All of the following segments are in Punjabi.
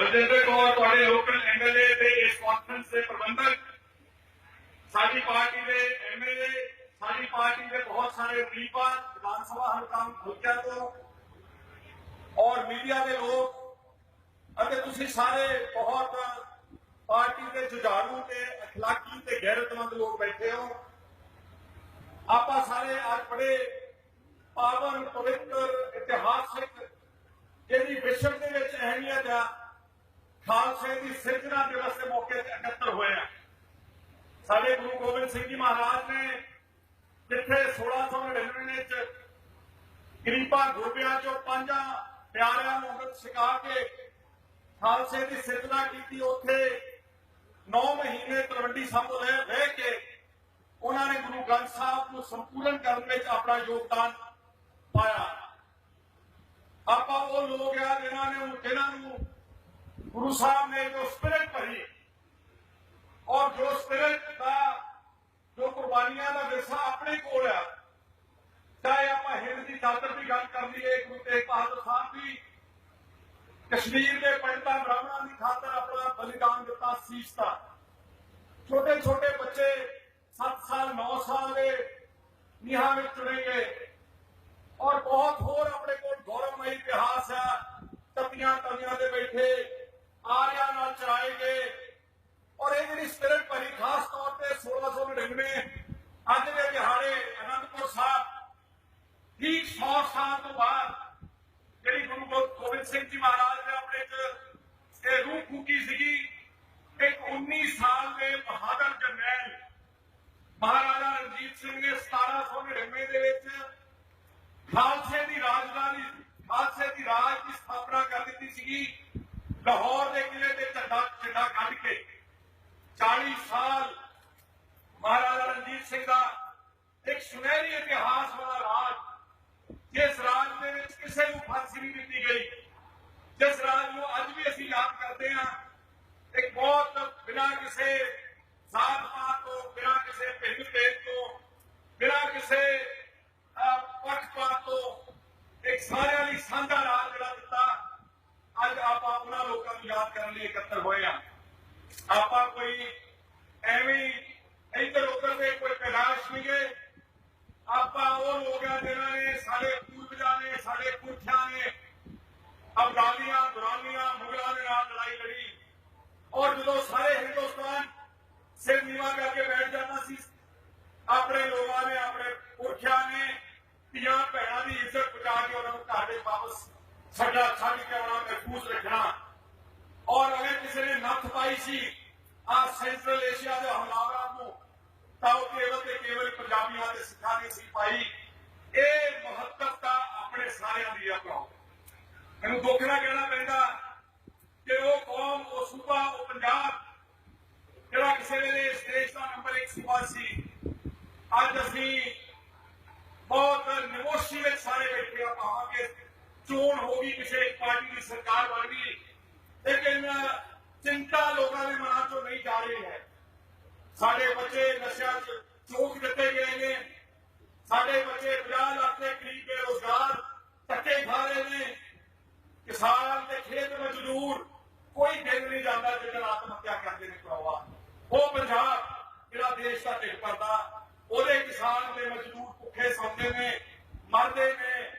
ਬਲਜਿੰਦਰ ਕੌਰ ਤੁਹਾਡੇ ਲੋਕਲ ਐਮਐਲਏ ਤੇ ਇਸ ਕਾਨਫਰੰਸ ਦੇ ਪ੍ਰਬੰਧਕ ਸਾਡੀ ਪਾਰਟੀ ਦੇ ਐਮਐਲਏ ਸਾਡੀ ਪਾਰਟੀ ਦੇ ਬਹੁਤ ਸਾਰੇ ਵਜ਼ੀਫਾ ਵਿਧਾਨ ਸਭਾ ਹਲਕਾ ਹਲਕਿਆਂ ਤੋਂ ਔਰ ਮੀਡੀਆ ਦੇ ਲੋਕ ਅਤੇ ਤੁਸੀਂ ਸਾਰੇ ਬਹੁਤ ਪਾਰਟੀ ਦੇ ਜੁਝਾਰੂ ਤੇ اخلاقی ਤੇ ਗੈਰਤਮੰਦ ਲੋਕ ਬੈਠੇ ਹੋ ਆਪਾਂ ਸਾਰੇ ਅੱਜ ਬੜੇ ਪਾਵਨ ਪਵਿੱਤਰ ਇਤਿਹਾਸਿਕ ਜਿਹਦੀ ਵਿਸ਼ਵ ਦੇ ਵਿੱਚ ਅਹਿਮੀਅਤ ਆ ਖਾਲਸੇ ਦੀ ਸਿਰਜਣਾ ਦਿਵਸ ਦੇ ਮੌਕੇ ਤੇ ਇਕੱਤਰ ਹੋਏ ਆ ਸਾਡੇ ਗੁਰੂ ਗੋਬਿੰਦ ਸਿੰਘ ਜੀ ਮਹਾਰਾਜ ਨੇ ਜਿੱਥੇ 1699 ਵਿੱਚ ਗਰੀਬਾਂ ਗੋਬਿਆਂ ਚੋਂ ਪੰਜਾਂ ਪਿਆਰਿਆਂ ਨੂੰ ਅੰਮ੍ਰਿਤ ਛਕਾ ਕੇ ਖਾਲਸੇ ਦੀ ਸਿਰਜਣਾ ਕੀਤੀ, ਉੱਥੇ 9 ਮਹੀਨੇ ਤਲਵੰਡੀ ਸਾਬੋ ਰਹਿ ਰਹਿ ਕੇ ਉਹਨਾਂ ਨੇ ਗੁਰੂ ਗ੍ਰੰਥ ਸਾਹਿਬ ਨੂੰ ਸੰਪੂਰਨ ਕਰਨ ਵਿੱਚ ਆਪਣਾ ਯੋਗਦਾਨ ਪਾਇਆ। ਆਪਾਂ ਉਹ ਲੋਕ ਆ ਜਿਨ੍ਹਾਂ ਨੇ ਜਿਨ੍ਹਾਂ ਨੂੰ ਗੁਰੂ ਸਾਹਿਬ ਨੇ ਜੋ ਸਪਿਰਿਟ ਭਰੀ ਔਰ ਜੋ ਸਪਿਰਿਟ ਦਾ ਜੋ ਕੁਰਬਾਨੀਆਂ ਦਾ ਵਿਰਸਾ ਆਪਣੇ ਕੋਲ ਆ ਚਾਹੇ ਆਪਾਂ ਹਿੰਦ ਦੀ ਖਾਤਰ ਦੀ ਗੱਲ ਕਰ ਲਈਏ ਗੁਰੂ ਤੇਗ ਬਹਾਦਰ ਸਾਹਿਬ ਦੀ ਕਸ਼ਮੀਰ ਦੇ ਪੰਡਤਾਂ ਬ੍ਰਾਹਮਣਾਂ ਦੀ ਖਾਤਰ ਆਪਣਾ ਬਲੀਦਾਨ ਦਿੱਤਾ ਸੀਸ ਦਾ ਛੋਟੇ ਛੋਟੇ ਬੱਚੇ 7 ਸਾਲ 9 ਸਾਲ ਦੇ ਨੀਹਾਂ ਵਿੱਚ ਚੁਣੇ ਗਏ ਔਰ ਬਹੁਤ ਹੋਰ ਆਪਣੇ ਕੋਲ ਗੌਰਵਮਈ ਇਤਿਹਾਸ ਆ ਤਪੀਆਂ ਤਵੀਆਂ ਦੇ ਬੈਠੇ ਆਰਿਆਂ ਨਾਲ ਚਰਾਏ ਗਏ। ਔਰ ਇਹ ਜਿਹੜੀ ਸਪਿਰਿਟ ਭਰੀ, ਖਾਸ ਤੌਰ ਤੇ 1699 ਅੱਜ ਦੇ ਦਿਹਾੜੇ ਅਨੰਦਪੁਰ ਸਾਹਿਬ ਠੀਕ 100 ਸਾਲ ਤੋਂ ਬਾਅਦ ਜਿਹੜੀ ਗੁਰੂ ਗੋਬਿੰਦ ਸਿੰਘ ਜੀ ਮਹਾਰਾਜ ਨੇ ਆਪਣੇ ਚ ਇਹ ਰੂਹ ਫੂਕੀ ਸੀਗੀ ਇੱਕ 19 ਸਾਲ ਦੇ ਬਹਾਦਰ ਜਰਨੈਲ ਮਹਾਰਾਜਾ ਰਣਜੀਤ ਸਿੰਘ ਨੇ 1799 ਦੇ ਵਿੱਚ ਖਾਲਸੇ ਦੀ ਰਾਜਧਾਨੀ ਖਾਲਸੇ ਦੀ ਰਾਜ ਦੀ ਸਥਾਪਨਾ ਕਰ ਦਿੱਤੀ ਸੀਗੀ। ਲਾਹੌਰ ਦੇ ਕਿਲੇ ਤੇ ਝੰਡਾ ਝੰਡਾ ਕੱਢ ਕੇ 40 ਸਾਲ ਮਹਾਰਾਜਾ ਰਣਜੀਤ ਸਿੰਘ ਦਾ ਇੱਕ ਸੁਨਹਿਰੀ ਇਤਿਹਾਸ ਵਾਲਾ ਰਾਜ ਜਿਸ ਰਾਜ ਦੇ ਵਿੱਚ ਕਿਸੇ ਨੂੰ ਫਾਂਸੀ ਨਹੀਂ ਦਿੱਤੀ ਗਈ ਜਿਸ ਰਾਜ ਨੂੰ ਅੱਜ ਵੀ ਅਸੀਂ ਯਾਦ ਕਰਦੇ ਹਾਂ ਇੱਕ ਬਹੁਤ ਬਿਨਾਂ ਕਿਸੇ ਜ਼ਾਤ ਪਾਤ ਤੋਂ ਬਿਨਾਂ ਕਿਸੇ ਭਿੰਨ ਭੇਦ ਤੋਂ ਬਿਨਾਂ ਕਿਸੇ ਅਹ, ਪੱਖਪਾਤ ਤੋਂ ਇੱਕ ਸਾਰਿਆਂ ਲਈ ਸਾਂਝਾ ਰਾਜ ਜਿਹੜਾ ਦਿੱਤਾ ਅੱਜ ਆਪਾਂ ਉਹਨਾਂ ਲੋਕਾਂ ਨੂੰ ਯਾਦ ਕਰਨ ਲਈ ਇਕੱਤਰ ਹੋਏ ਆ ਆਪਾਂ ਕੋਈ ਐਵੇਂ ਹੀ ਇੱਧਰ ਉੱਧਰ ਦੇ ਕੋਈ ਪੈਦਾਸ਼ ਨਹੀਂ ਗਏ ਆਪਾਂ ਉਹ ਲੋਕ ਆ ਜਿਨ੍ਹਾਂ ਨੇ ਸਾਡੇ ਪੂਰਵਜਾਂ ਨੇ, ਸਾਡੇ ਪੁਰਖਿਆਂ ਨੇ ਅਫਗਾਨੀਆਂ, ਦੁਰਾਨੀਆਂ, ਮੁਗਲਾਂ ਦੇ ਨਾਲ ਲੜਾਈ ਲੜੀ। ਔਰ ਜਦੋਂ ਸਾਰੇ ਹਿੰਦੁਸਤਾਨ ਸਿਰ ਨੀਵਾ ਕਰਕੇ ਬੈਠ ਜਾਂਦਾ ਸੀ, ਆਪਣੇ ਲੋਕਾਂ ਨੇ, ਆਪਣੇ ਪੁਰਖਿਆਂ ਨੇ ਧੀਆਂ ਭੈਣਾਂ ਦੀ ਇੱਜ਼ਤ ਬਚਾ ਕੇ ਉਹਨਾਂ ਨੂੰ ਘਰ ਦੇ ਵਾਪਸ ਛੱਡਾ ਛੱਡ ਕੇ ਆਉਣਾ ਮਹਿਫੂਜ਼ ਰੱਖਣਾ। ਔਰ ਅਗਰ ਕਿਸੇ ਨੇ ਨੱਥ ਪਾਈ ਸੀ ਸੈਂਟਰਲ ਏਸ਼ੀਆ ਦੇ ਹਮਲਾਵਰਾਂ ਨੂੰ ਤਾਂ ਉਹ ਕੇਵਲ ਤੇ ਕੇਵਲ ਪੰਜਾਬੀਆਂ ਦੇ ਸਿੱਖਾਂ ਦੀ ਸੀ ਪਾਈ ਇਹ ਮਹੱਤਵਤਾ ਆਪਣੇ ਸਾਰਿਆਂ ਦੀ ਆ ਭਰਾਓ। ਮੈਨੂੰ ਦੁੱਖ ਨਾਲ ਕਹਿਣਾ ਪੈਂਦਾ ਕਿ ਉਹ ਕੌਮ, ਉਹ ਸੂਬਾ, ਉਹ ਪੰਜਾਬ, ਜਿਹੜਾ ਕਿਸੇ ਵੇਲੇ ਇਸ ਦੇਸ਼ ਦਾ ਨੰਬਰ 1 ਸੂਬਾ ਸੀ, ਅੱਜ ਅਸੀਂ ਬਹੁਤ ਨਿਮੋਸ਼ੀ ਵਿੱਚ ਸਾਰੇ ਬੈਠੇ ਆ। ਭਾਵਾਂਗੇ ਚੋਣ ਹੋ ਗਈ, ਕਿਸੇ ਇੱਕ ਪਾਰਟੀ ਦੀ ਸਰਕਾਰ ਬਣ ਗਈ, ਲੇਕਿਨ ਚਿੰਤਾ ਲੋਕਾਂ ਦੇ ਮਨਾਂ ਚੋਂ ਨਹੀਂ ਜਾ ਰਹੀ ਹੈ। ਸਾਡੇ ਬੱਚੇ ਨਸ਼ਿਆਂ 'ਚ ਚੋਕ ਦਿੱਤੇ ਗਏ ਨੇ। ਸਾਡੇ ਬੱਚੇ 50 ਲੱਖ ਦੇ ਕਰੀਬ ਬੇਰੁਜ਼ਗਾਰ ਧੱਕੇ ਖਾ ਰਹੇ ਨੇ। ਕਿਸਾਨ ਤੇ ਖੇਤ ਮਜ਼ਦੂਰ ਕੋਈ ਦਿਨ ਨਹੀਂ ਜਾਂਦਾ ਜਿਹੜਾ ਆਤਮ ਹੱਤਿਆ ਕਰਦੇ ਨੇ ਭਰਾਵਾ। ਉਹ ਪੰਜਾਬ, ਜਿਹੜਾ ਦੇਸ਼ ਦਾ ਢਿੱਡ ਭਰਦਾ, ਉਹਦੇ ਕਿਸਾਨ ਤੇ ਮਜ਼ਦੂਰ ਭੁੱਖੇ ਸੌਂਦੇ ਨੇ, ਮਰਦੇ ਨੇ।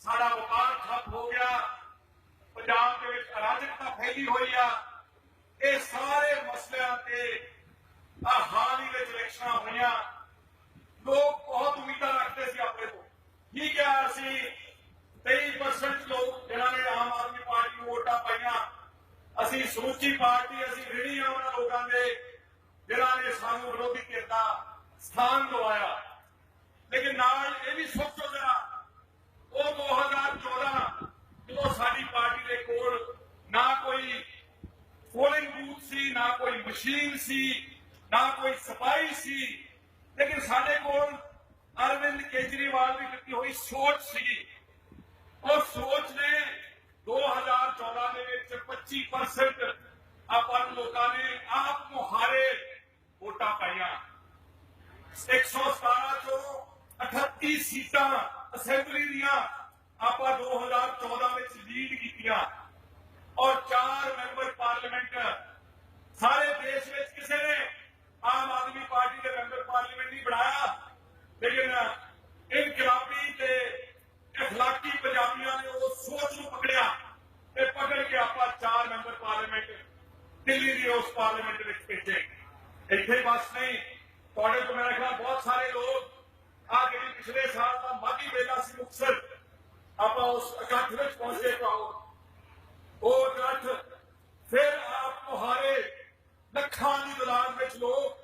ਸਾਡਾ ਵਪਾਰ ਠੱਪ ਹੋ ਗਿਆ। ਪੰਜਾਬ ਦੇ ਵਿੱਚ ਅਰਾਜਕਤਾ ਫੈਲੀ ਹੋਈ ਆ। ਇਹ ਸਾਰੇ ਮਸਲਿਆਂ ਤੇ ਆ ਹਾਲ ਹੀ ਵਿੱਚ ਇਲੈਕਸ਼ਨਾਂ ਹੋਈਆਂ। ਲੋਕ ਬਹੁਤ ਉਮੀਦਾਂ ਰੱਖਦੇ ਸੀ ਆਪਣੇ ਤੋਂ ਠੀਕ ਹੈ ਅਸੀਂ 23% ਲੋਕ ਜਿਨ੍ਹਾਂ ਨੇ ਆਮ ਆਦਮੀ ਪਾਰਟੀ ਨੂੰ ਵੋਟਾਂ ਪਾਈਆਂ। ਅਸੀਂ ਸਮੁੱਚੀ ਪਾਰਟੀ, ਅਸੀਂ ਰਿਣੀ ਆ ਉਹਨਾਂ ਲੋਕਾਂ ਦੇ, ਜਿਨ੍ਹਾਂ ਨੇ ਸਾਨੂੰ ਵਿਰੋਧੀ ਧਿਰ ਦਾ ਸਥਾਨ ਦਵਾਇਆ। ਲੇਕਿਨ ਨਾਲ ਇਹ ਵੀ ਸੋਚੋ ਜਰਾ ਉਹ 2014 ਜਦੋਂ ਸਾਡੀ ਪਾਰਟੀ ਦੇ ਕੋਲ ਨਾ ਕੋਈ ਪੋਲਿੰਗ ਬੂਥ ਸੀ ਨਾ ਕੋਈ ਮਸ਼ੀਨ ਸੀ ਨਾ ਕੋਈ ਸਫ਼ਾਈ ਸੀ ਲੇਕਿਨ ਸਾਡੇ ਕੋਲ ਅਰਵਿੰਦ ਕੇਜਰੀਵਾਲ ਦੀ ਦਿੱਤੀ ਹੋਈ ਸੋਚ ਸੀ ਉਹ ਸੋਚ ਨੇ 2014 ਦੇ ਵਿੱਚ 25% ਆਪਾਂ ਨੂੰ ਲੋਕਾਂ ਨੇ ਆਪ ਮੁਹਾਰੇ ਵੋਟਾਂ ਪਾਈਆਂ 117 ਚੋਂ 38 ਸੀਟਾਂ ਅਸੈਂਬਲੀ ਦੀਆਂ ਆਪਾਂ 2014 ਵਿੱਚ ਲੀਡ ਕੀਤੀਆਂ ਔਰ ਚਾਰ ਮੈਂਬਰ ਦਿੱਲੀ ਦੀ ਉਸ ਪਾਰਲੀਮੈਂਟ ਵਿੱਚ ਭੇਜੇ ਇੱਥੇ ਬਸ ਨਹੀਂ, ਤੁਹਾਡੇ ਤੋਂ ਮੇਰਾ ਖਿਆਲ ਬਹੁਤ ਸਾਰੇ ਲੋਕ ਆ ਜਿਹੜੀ ਪਿਛਲੇ ਸਾਲ ਦਾ ਮਾਗੀ ਮੇਲਾ ਸੀ ਮੁਕਤਸਰ, ਆਪਾਂ ਉਸ ਇਕੱਠ ਵਿੱਚ ਪਹੁੰਚੇ ਪਾਓ ਉਹ ਇਕੱਠ ਫਿਰ ਆਪ ਮੁਹਾਰੇ ਲੱਖਾਂ ਦੀ ਦਲਾਨ ਵਿੱਚ ਲੋਕ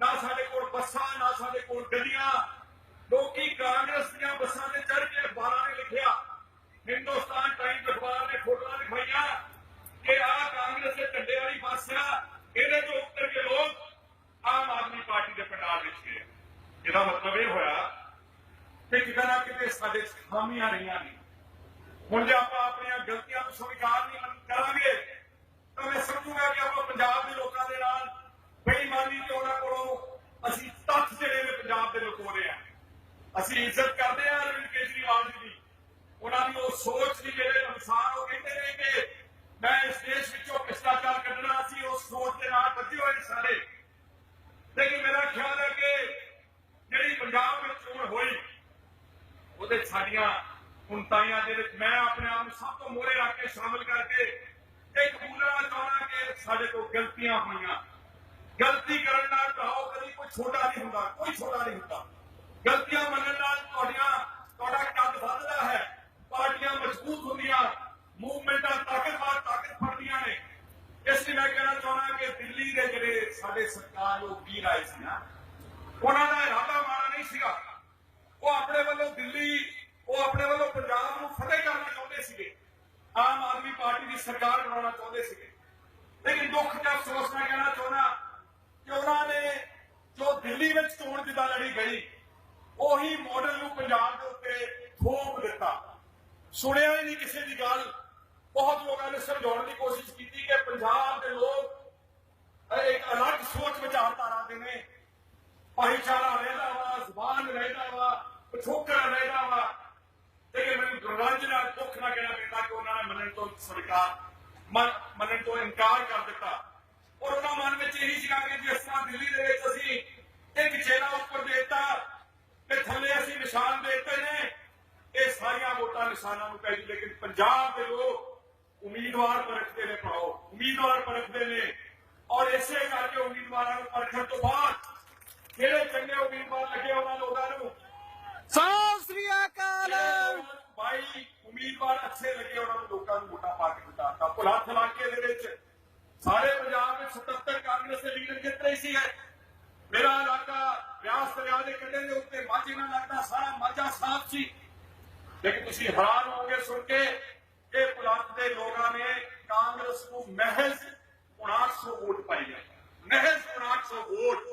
ਨਾ ਸਾਡੇ ਕੋਲ ਬੱਸਾਂ, ਨਾ ਸਾਡੇ ਕੋਲ ਗੱਡੀਆਂ ਲੋਕੀ ਕਾਂਗਰਸ ਦੀਆਂ ਬੱਸਾਂ ਤੇ ਚੜ੍ਹ ਕੇ ਅਖਬਾਰਾਂ ਨੇ ਲਿਖਿਆ ਹਿੰਦੁਸਤਾਨ ਟਾਈਮਜ਼ ਅਖਬਾਰ ਨੇ ਫੋਟੋਆਂ ਦਿਖਾਈਆਂ ਕਿ ਆਹ ਕਾਂਗਰਸ ਦੇ ਝੰਡੇ ਵਾਲੀ ਬੱਸ ਆ ਇਹਦੇ ਤੋਂ ਉੱਤਰ ਕੇ ਲੋਕ ਆਮ ਆਦਮੀ ਪਾਰਟੀ ਦੇ ਪੰਡਾਲ ਵਿੱਚ ਗਏ ਇਹਦਾ ਮਤਲਬ ਇਹ ਹੋਇਆ ਕਿ ਕਿਤੇ ਨਾ ਕਿਤੇ ਸਾਡੇ ਖਾਮੀਆਂ ਰਹੀਆਂ ਨੇ। ਹੁਣ ਜੇ ਆਪਾਂ ਆਪਣੀਆਂ ਗਲਤੀਆਂ ਨੂੰ ਸਵੀਕਾਰ ਨਹੀਂ ਕਰਾਂਗੇ, ਤਾਂ ਮੈਂ ਸਮਝੂਗਾ ਕਿ ਆਪਾਂ ਪੰਜਾਬ ਦੇ ਲੋਕਾਂ ਦੇ ਨਾਲ ਬੇਈਮਾਨੀ ਤੇ ਉਹਨਾਂ ਕੋਲੋਂ ਅਸੀਂ ਤੱਥ ਜਿਹੜੇ ਨੇ ਪੰਜਾਬ ਦੇ ਲੁਕੋ ਰਹੇ ਆ। ਅਸੀਂ ਇੱਜ਼ਤ ਕਰਦੇ ਆ ਅਰਵਿੰਦ ਕੇਜਰੀਵਾਲ ਜੀ ਦੀ। ਉਹਨਾਂ ਦੀ ਉਹ ਸੋਚ ਦੀ ਜਿਹੜੇ ਅਨੁਸਾਰ ਉਹ ਕਹਿੰਦੇ ਨੇ ਕਿ ਮੈਂ ਇਸ ਦੇਸ਼ ਵਿੱਚੋਂ ਭ੍ਰਿਸ਼ਟਾਚਾਰ ਕੱਢਣਾ ਸੀ, ਉਸ ਸੋਚ ਦੇ ਨਾਲ ਬੱਝੇ ਹੋਏ ਨੇ ਸਾਰੇ ਲੇਕਿਨ ਮੇਰਾ ਖਿਆਲ ਹੈ ਕਿ ਜਿਹੜੀ ਪੰਜਾਬ ਵਿੱਚ ਚੋਣ ਹੋਈ। ਉਹਦੇ ਸਾਡੀਆਂ ਉਨਤਾਈਆਂ ਦੇ ਵਿੱਚ ਮੈਂ ਆਪਣੇ ਆਪ ਨੂੰ ਸਭ ਤੋਂ ਮੋਹਰੇ ਰੱਖ ਕੇ ਸ਼ਾਮਲ ਕਰਕੇ ਇੱਕ ਬੋਲਣਾ ਚਾਹਣਾ ਕਿ ਸਾਡੇ ਤੋਂ ਗਲਤੀਆਂ ਹੋਈਆਂ। ਗਲਤੀ ਕਰਨ ਨਾਲ ਕਹਾਓ, ਕਦੀ ਕੋਈ ਛੋਟਾ ਨਹੀਂ ਹੁੰਦਾ, ਕੋਈ ਛੋਟਾ ਨਹੀਂ ਹੁੰਦਾ। ਗਲਤੀਆਂ ਮੰਨਣ ਨਾਲ ਤੁਹਾਡੀਆਂ, ਤੁਹਾਡਾ ਕੱਦ ਵੱਧਦਾ ਹੈ, ਪਾਰਟੀਆਂ ਮਜ਼ਬੂਤ ਹੁੰਦੀਆਂ, ਮੂਵਮੈਂਟਾਂ ਤਾਕਤਵਰ, ਤਾਕਤ ਫੜਦੀਆਂ ਨੇ। ਇਸ ਲਈ ਮੈਂ ਕਹਿਣਾ ਚਾਹਣਾ ਕਿ ਦਿੱਲੀ ਦੇ ਜਿਹੜੇ ਸਾਡੇ ਸਰਕਾਰ ਸਰਕਾਰਯੋਗ ਵੀਰ ਆਏ ਸੀ ਨਾ, ਉਹਨਾਂ ਦਾ ਇਰਾਦਾ ਮਾੜਾ ਨਹੀਂ ਸੀਗਾ। ਉਹ ਆਪਣੇ ਵੱਲੋਂ ਦਿੱਲੀ, ਉਹ ਆਪਣੇ ਵੱਲੋਂ ਪੰਜਾਬ ਨੂੰ ਫਤਿਹ ਕਰਨਾ ਚਾਹੁੰਦੇ ਸੀਗੇ। ਆਮ ਆਦਮੀ ਪਾਰਟੀ ਦੀ ਸਰਕਾਰ ਬਣਾਉਣਾ ਚਾਹੁੰਦੇ ਸੀਗੇ। ਲੇਕਿਨ ਦੁੱਖ ਤੇ ਅਫਸੋਸ ਨਾਲ ਕਹਿਣਾ ਚਾਹੁੰਦਾ ਕਿ ਉਹਨਾਂ ਨੇ ਜੋ ਦਿੱਲੀ ਵਿੱਚ ਚੋਣ ਜਿੱਦਾਂ ਲੜੀ ਗਈ, ਉਹੀ ਮਾਡਲ ਨੂੰ ਪੰਜਾਬ ਦੇ ਉੱਤੇ ਥੋਪ ਦਿੱਤਾ। ਸੁਣਿਆ ਹੀ ਨਹੀਂ ਕਿਸੇ ਦੀ ਗੱਲ। ਬਹੁਤ ਲੋਕਾਂ ਨੇ ਸਮਝਾਉਣ ਦੀ ਕੋਸ਼ਿਸ਼ ਕੀਤੀ ਕਿ ਪੰਜਾਬ ਦੇ ਲੋਕ ਇੱਕ ਅਲੱਗ ਸੋਚ ਵਿਚਾਰਧਾਰਾ ਦੇ ਨੇ। ਭਾਈਚਾਰਾ ਰਹਿਦਾ ਵਾ, ਜ਼ਬਾਨ ਰਹਿਦਾ ਵਾ। ਪਿਛੋਕੜ ਰਹਿਦਾ ਵਾ ਲੇਕਿਨ ਮੈਨੂੰ ਦੁਰਗੰਜ ਨਾਲ ਦੁੱਖ ਨਾ ਕਹਿਣਾ ਪੈਂਦਾ ਕਿ ਉਹਨਾਂ ਨੇ ਮੰਨਣ ਤੋਂ ਸਵੀਕਾਰ ਮੰਨ- ਮੰਨਣ ਤੋਂ ਇਨਕਾਰ ਕਰ ਦਿੱਤਾ ਔਰ ਉਹਨਾਂ ਮਨ ਵਿੱਚ ਇਹੀ ਸੀਗਾ ਕਿ ਜਿਸ ਤਰ੍ਹਾਂ ਦਿੱਲੀ ਦੇ ਵਿੱਚ ਅਸੀਂ ਇੱਕ ਚਿਹਰਾ ਉੱਪਰ ਦੇਤਾ ਤੇ ਥੱਲੇ ਅਸੀਂ ਨਿਸ਼ਾਨ ਦੇ ਦਿੱਤੇ ਨੇ ਇਹ ਸਾਰੀਆਂ ਵੋਟਾਂ ਨਿਸ਼ਾਨਾਂ ਨੂੰ ਪੈ ਗਈ ਲੇਕਿਨ ਪੰਜਾਬ ਦੇ ਲੋਕ ਉਮੀਦਵਾਰ ਪਰਖਦੇ ਨੇ ਭਰਾਓ ਉਮੀਦਵਾਰ ਪਰਖਦੇ ਨੇ ਔਰ ਇਸੇ ਕਰਕੇ ਉਮੀਦਵਾਰਾਂ ਨੂੰ ਪਰਖਣ ਤੋਂ ਬਾਅਦ ਜਿਹੜੇ ਚੰਗੇ ਉਮੀਦਵਾਰ ਲੱਗੇ ਉਹਨਾਂ ਲੋਕਾਂ ਨੂੰ ਸਤਿ ਸ੍ਰੀ ਅਕਾਲ। ਬਾਈ, ਉਮੀਦਵਾਰ ਅੱਛੇ ਲੱਗੇ, ਉਹਨਾਂ ਨੂੰ ਲੋਕਾਂ ਨੂੰ ਵੋਟਾਂ ਪਾ ਕੇ ਜਿਤਾਤਾ ਭੁਲਾਥ ਇਲਾਕੇ ਦੇ ਵਿੱਚ ਸਾਰੇ ਪੰਜਾਬ ਵਿੱਚ 77 ਕਾਂਗਰਸ ਦੇ ਲੀਡਰ ਜਿੱਤ ਰਹੀ ਸੀ ਮੇਰਾ ਇਲਾਕਾ ਵਿਆਸ ਦਰਿਆ ਦੇ ਕੰਢੇ ਦੇ ਉੱਤੇ ਮਾਝੇ ਨਾਲ ਲੱਗਦਾ ਸਾਰਾ ਮਾਝਾ ਸਾਫ਼ ਸੀ। ਲੇਕਿਨ ਤੁਸੀਂ ਹੈਰਾਨ ਹੋਗੇ ਸੁਣ ਕੇ ਇਹ ਭੁਲਾਥ ਦੇ ਲੋਕਾਂ ਨੇ ਕਾਂਗਰਸ ਨੂੰ ਮਹਿਜ਼ 5900 ਵੋਟ ਪਾਈ ਹੈ। ਮਹਿਜ਼ 5900 ਵੋਟ।